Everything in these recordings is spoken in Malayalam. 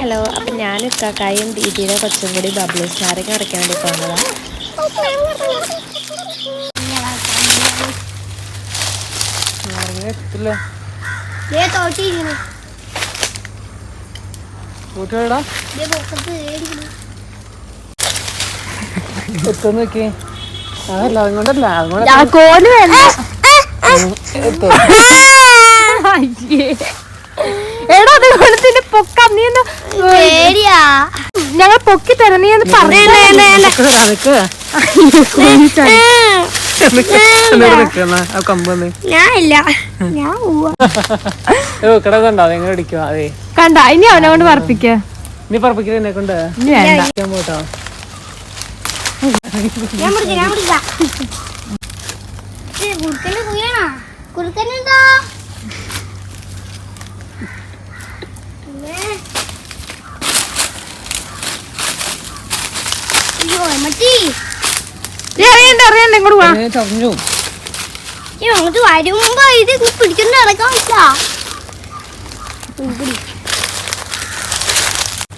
ഹലോ അപ്പം ഞാനിപ്പോൾ കാക്കായും ദീദിയുടെ കൊച്ചും കൂടി ബബ്ലു സ്റ്റാറിങ് അടയ്ക്കാൻ വേണ്ടി പോകുന്നതാണ് കോൽ ദേ പൊക്കി തരാം നീ ഒന്ന് പറഞ്ഞേ കണ്ട? ഇനി അവനെ കൊണ്ട് പറപ്പിക്ക നീ പറപ്പിക്കൽ എന്നെ കൊണ്ട് പോട്ടോ. കുറുക്കന് കുയ്യണോ കുറുക്കനുണ്ടോ പിന്നെ. അയ്യോ മച്ചി നീ അറിയണ്ട അറിയണ്ട ഇങ്ങോട്ട് വാ. ചതഞ്ഞു. അങ്ങോട്ട് വരുമ്പോ ഇത് നടക്കാൻ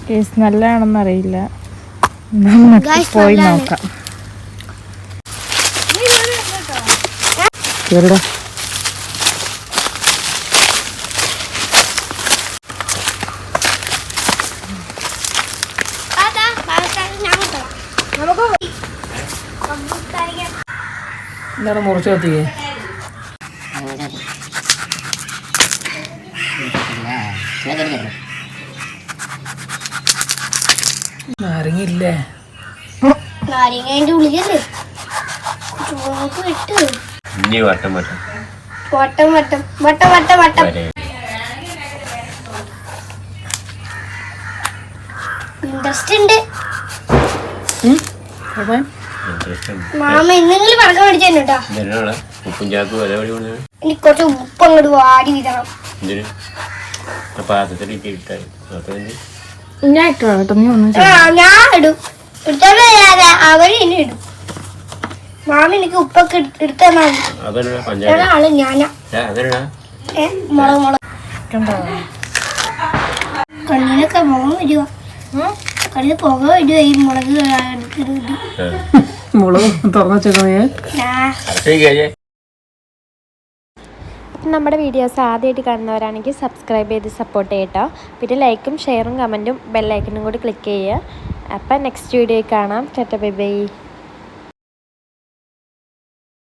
കേസ് നല്ലതാണെന്ന് അറിയില്ല. നമുക്ക് പോയി നോക്കാം. കേറിടാ അതാ ബാലക്കാരൻ ഞാൻ കൊണ്ടുവരാം. നമുക്ക് പോയി. സംസ്കാരിക്കാൻ എന്താണ് മുറിച്ച് കത്തിക്കേ ഇട്ട്. ഇനി വട്ടം വട്ടം. വട്ടം വട്ടം. വട്ടം ഇൻട്രസ്റ്റ് ഉണ്ട്. മാമ എന്തെങ്കിലും പടക്കം മേടിച്ചു കേട്ടോ ഉപ്പും ചാക്ക് വരെ പടി കൊണ്ടു എനിക്ക് കുറച്ച് ഉപ്പ് അങ്ങോട്ട് വാടി വിതണം എന്തിന്? ആ പാത്രത്തിലേക്ക് ഇട്ടായി അപ്പൊ എന്ത്? ഞാൻ ഇട്ടോ ഒന്നും ആ ഞാൻ ഇടും. എടുത്തോണ്ട് വരാതെ അവർ എന്നെ ഇടും. മാമ എനിക്ക് ഉപ്പൊക്കെ ഞാനാ. മുളക് കണ്ണിലൊക്കെ മുഖം വരുക കണ്ണിൽ പുക വരുവാ ഈ മുളക് എടുത്തിട്ട് മുളക് തുറന്നു നമ്മുടെ വീഡിയോസ് ആദ്യമായിട്ട് കാണുന്നവരാണെങ്കിൽ സബ്സ്ക്രൈബ് ചെയ്ത് സപ്പോർട്ട് ചെയ്യട്ടോ. പിന്നെ ലൈക്കും ഷെയറും കമന്റും ബെല്ലൈക്കനും കൂടി ക്ലിക്ക് ചെയ്യുക. അപ്പം നെക്സ്റ്റ് വീഡിയോ കാണാം. Tata bye bye.